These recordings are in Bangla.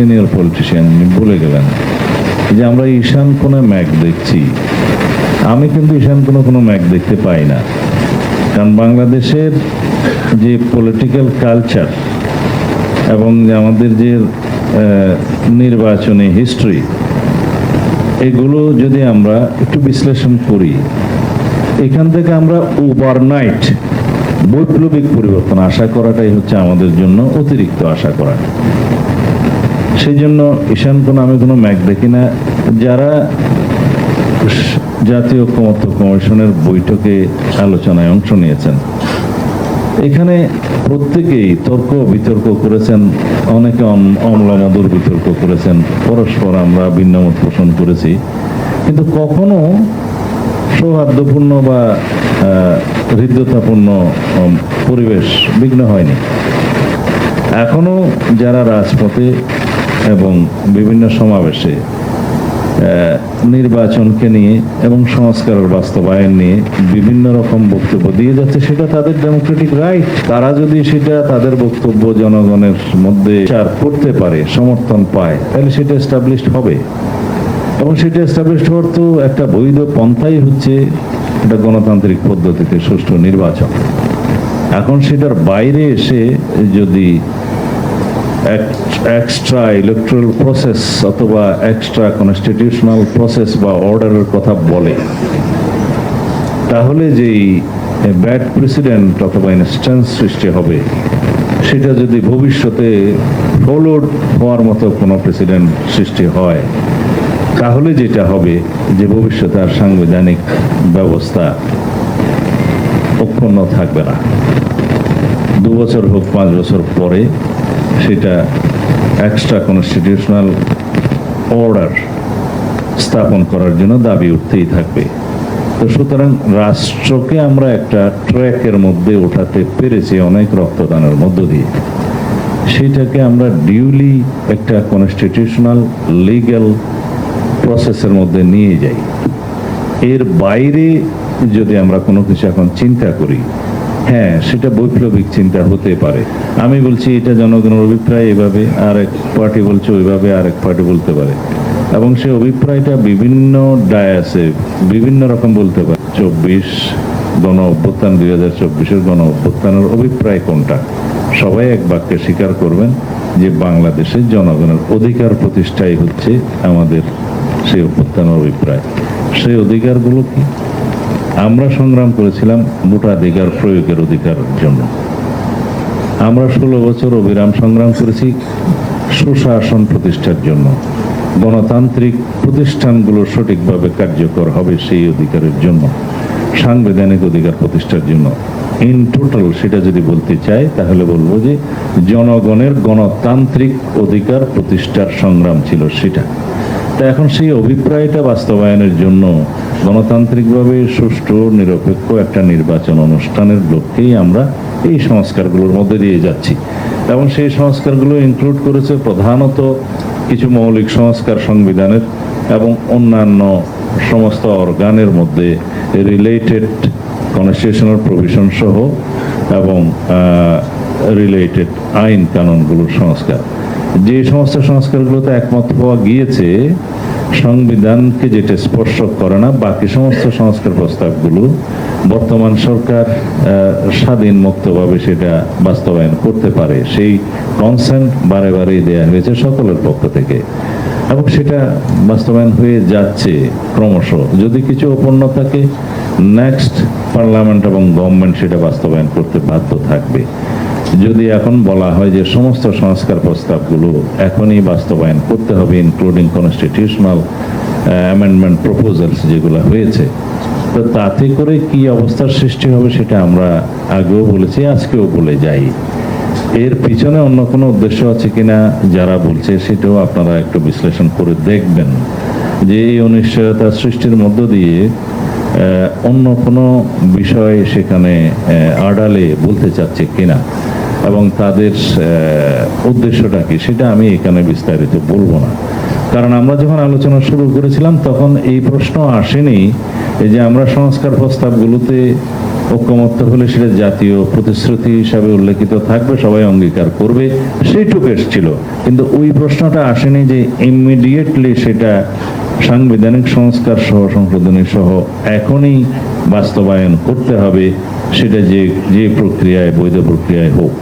সিনিয়র পলিটিশিয়ান বলে গেলেন যে আমরা ঈশান কোণে ম্যাক দেখছি। আমি কিন্তু ঈশান কোণে কোনো ম্যাক দেখতে পাই না। কারণ বাংলাদেশের যে পলিটিক্যাল কালচার এবং আমাদের যে নির্বাচনী হিস্ট্রি এগুলো যদি আমরা একটু বিশ্লেষণ করি, এখান থেকে আমরা ওভারনাইট বৈপ্লবিক পরিবর্তন আশা করাটাই হচ্ছে আমাদের জন্য অতিরিক্ত আশা করা। সেই জন্য ঈশান কোনো আমি কোনো ম্যাক দেখি না। যারা জাতীয় ঐক্যমত্য কমিশনের বৈঠকে আলোচনায় অংশ নিয়েছেন। এখানে প্রত্যেকেই তর্ক বিতর্ক করেছেন, অনেকে অম- অম্লমধুর বিতর্ক করেছেন, পরস্পর আমরা ভিন্নমত পোষণ করেছি। কিন্তু কখনো সৌহার্দ্যপূর্ণ বা হৃদ্যতাপূর্ণ পরিবেশ বিঘ্ন হয়নি। এখনও যারা রাজপথে এবং বিভিন্ন সমাবেশে নির্বাচনকে নিয়ে এবং সংস্কারের বাস্তবায়ন নিয়ে বিভিন্ন রকম বক্তব্য দিয়ে যাচ্ছে, সেটা তাদের ডেমোক্রেটিক রাইট তারা যদি সেটা তাদের বক্তব্য জনগণের মধ্যে করতে পারে, সমর্থন পায়, তাহলে সেটা এস্টাবলিশড হবে। এবং সেটা এস্টাবলিশড হওয়ার তো একটা বৈধ পন্থাই হচ্ছে একটা গণতান্ত্রিক পদ্ধতিতে সুষ্ঠু নির্বাচন। এখন সেটার বাইরে এসে যদি এক্সট্রা ইলেকট্রাল প্রসেস অথবা এক্সট্রা কনস্টিটিউশনাল প্রসেস বা অর্ডারের কথা বলে। তাহলে যেই ব্যাড প্রেসিডেন্ট অথবা ইনস্ট্যান্স সৃষ্টি হবে, সেটা যদি ভবিষ্যতে ফলোড হওয়ার মতো কোনো প্রেসিডেন্ট সৃষ্টি হয়, তাহলে যেটা হবে যে ভবিষ্যতে আর সাংবিধানিক ব্যবস্থা অক্ষুণ্ণ থাকবে না। দু বছর হোক, পাঁচ বছর পরে সেটা এক্সট্রা কনস্টিটিউশনাল অর্ডার স্থাপন করার জন্য দাবি উঠতেই থাকবে। তো সুতরাং রাষ্ট্রকে আমরা একটা ট্র্যাকের মধ্যে ওঠাতে পেরেছি অনেক রক্তদানের মধ্য দিয়ে। সেটাকে আমরা ডিউলি একটা কনস্টিটিউশনাল লিগ্যাল প্রসেসের মধ্যে নিয়ে যাই। এর বাইরে যদি আমরা কোনো কিছু এখন চিন্তা করি হ্যাঁ সেটা বৈপ্লবিক চিন্তা হতে পারে। আমি বলছি, এটা জনগণের অভিপ্রায় এভাবে আর এক পার্টি বলছে ওইভাবে আর এক পার্টি বলতে পারে। এবং সেই অভিপ্রায়টা বিভিন্ন ডায়াসে বিভিন্ন রকম বলতে পারে। চব্বিশ গণ অভ্যুত্থান, দুই হাজার চব্বিশের গণ অভ্যুত্থানের অভিপ্রায় কোনটা? সবাই এক বাক্যে স্বীকার করবেন যে বাংলাদেশের জনগণের অধিকার প্রতিষ্ঠাই হচ্ছে আমাদের সেই অভ্যুত্থানের অভিপ্রায়। সেই অধিকারগুলো কি? আমরা সংগ্রাম করেছিলাম ভোটাধিকার প্রয়োগের অধিকারের জন্য। আমরা ষোলো বছর অবিরাম সংগ্রাম করেছি সুশাসন প্রতিষ্ঠার জন্য। গণতান্ত্রিক প্রতিষ্ঠানগুলো সঠিকভাবে কার্যকর হবে সেই অধিকারের জন্য, সাংবিধানিক অধিকার প্রতিষ্ঠার জন্য। ইন টোটাল সেটা যদি বলতে চাই, তাহলে বলব যে জনগণের গণতান্ত্রিক অধিকার প্রতিষ্ঠার সংগ্রাম ছিল সেটা। তা এখন সেই অভিপ্রায়টা বাস্তবায়নের জন্য গণতান্ত্রিকভাবে সুষ্ঠু, নিরপেক্ষ একটা নির্বাচন অনুষ্ঠানের লক্ষ্যেই আমরা এই সংস্কারগুলোর মধ্যে দিয়ে যাচ্ছি। এবং সেই সংস্কারগুলো ইনক্লুড করেছে প্রধানত কিছু মৌলিক সংস্কার সংবিধানের এবং অন্যান্য সমস্ত অর্গানের মধ্যে রিলেটেড কনস্টিটিউশনাল প্রভিশন সহ এবং রিলেটেড আইন কানুনগুলোর সংস্কার। যে সমস্ত সংস্কারগুলোতে একমত হওয়া গিয়েছে, সংবিধানকে যেটা স্পর্শ করে না, বাকি সমস্ত সংস্কার প্রস্তাবগুলো বর্তমান সরকার স্বাধীন মুক্তভাবে সেটা বাস্তবায়ন করতে পারে। সেই কনসেন্ট বারে বারেই দেওয়া হয়েছে সকলের পক্ষ থেকে। এবং সেটা বাস্তবায়ন হয়ে যাচ্ছে ক্রমশ। যদি কিছু অপূর্ণ থাকে নেক্সট পার্লামেন্ট এবং গভর্নমেন্ট সেটা বাস্তবায়ন করতে বাধ্য থাকবে। যদি এখন বলা হয় যে সমস্ত সংস্কার প্রস্তাবগুলো এখনই বাস্তবায়ন করতে হবে ইনক্লুডিং কনস্টিটিউশনাল অ্যামেন্ডমেন্ট প্রপোজালস যেগুলো হয়েছে, তো তাতে করে কি অবস্থার সৃষ্টি হবে সেটা আমরা আগেও বলেছি, আজকেও বলে যাই। এর পিছনে অন্য কোনো উদ্দেশ্য আছে কিনা যারা বলছে সেটাও আপনারা একটু বিশ্লেষণ করে দেখবেন। যে এই অনিশ্চয়তা সৃষ্টির মধ্য দিয়ে অন্য কোনো বিষয় সেখানে আড়ালে বলতে চাচ্ছে কিনা। এবং তাদের উদ্দেশ্যটা কি? সেটা আমি এখানে বিস্তারিত বলব না। কারণ আমরা যখন আলোচনা শুরু করেছিলাম, তখন এই প্রশ্ন আসেনি এই যে আমরা সংস্কার প্রস্তাবগুলোতে ঐক্যমত্য হলে সেটা জাতীয় প্রতিশ্রুতি হিসাবে উল্লেখিত থাকবে, সবাই অঙ্গীকার করবে, সেইটুকু এসেছিল। কিন্তু ওই প্রশ্নটা আসেনি যে ইমিডিয়েটলি সেটা সাংবিধানিক সংস্কার সহ, সংশোধনী সহ এখনই বাস্তবায়ন করতে হবে, সেটা যে যে প্রক্রিয়ায়, বৈধ প্রক্রিয়ায় হোক।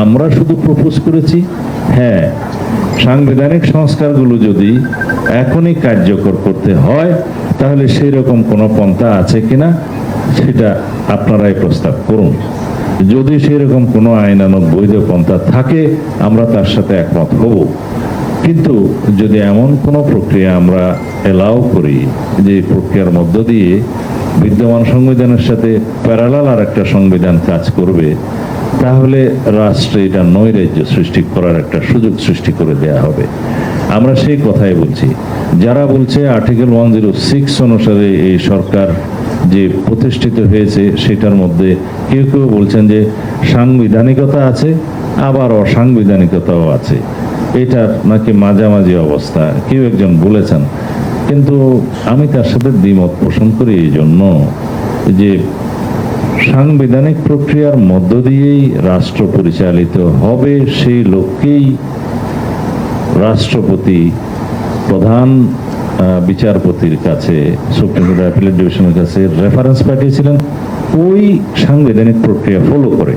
আমরা শুধু প্রপোজ করেছি? হ্যাঁ সাংবিধানিক সংস্কারগুলো যদি এখনই কার্যকর করতে হয়, তাহলে সেই রকম কোনো পন্থা আছে কিনা সেটা আপনারাই প্রস্তাব করুন। যদি সেরকম কোনো আইনানুগ বৈধ পন্থা থাকে, আমরা তার সাথে একমত হব। কিন্তু যদি এমন কোনো প্রক্রিয়া আমরা এলাও করি, যে প্রক্রিয়ার মধ্য দিয়ে বিদ্যমান সংবিধানের সাথে প্যারালাল আর একটা সংবিধান কাজ করবে তাহলে রাষ্ট্রে এটা নৈরাজ্য সৃষ্টি করার একটা সুযোগ সৃষ্টি করে দেয়া হবে। আমরা সেই কথাই বলছি। যারা বলছে আর্টিকেল ওয়ান জিরো সিক্স অনুসারে এই সরকার যে প্রতিষ্ঠিত হয়েছে, সেটার মধ্যে কেউ কেউ বলছেন যে সাংবিধানিকতা আছে, আবার অসাংবিধানিকতাও আছে। এটা নাকি মাঝামাঝি অবস্থা, কেউ একজন বলেছেন। কিন্তু আমি তার সাথে দ্বিমত পোষণ করি এই জন্য যে সাংবিধানিক প্রক্রিয়ার মধ্য দিয়েই রাষ্ট্র পরিচালিত হবে সেই লক্ষ্যেই রাষ্ট্রপতি, প্রধান বিচারপতির কাছে, সুপ্রিম কোর্ট অ্যাপিলেট ডিভিশনের কাছে রেফারেন্স পাঠিয়েছিলেন। ওই সাংবিধানিক প্রক্রিয়া ফলো করে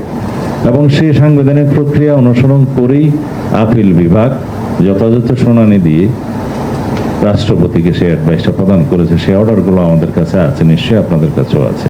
এবং সেই সাংবিধানিক প্রক্রিয়া অনুসরণ করেই আপিল বিভাগ যথাযথ শুনানি দিয়ে রাষ্ট্রপতিকে সেই অ্যাডভাইসটা প্রদান করেছে। সেই অর্ডারগুলো আমাদের কাছে আছে, নিশ্চয়ই আপনাদের কাছেও আছে।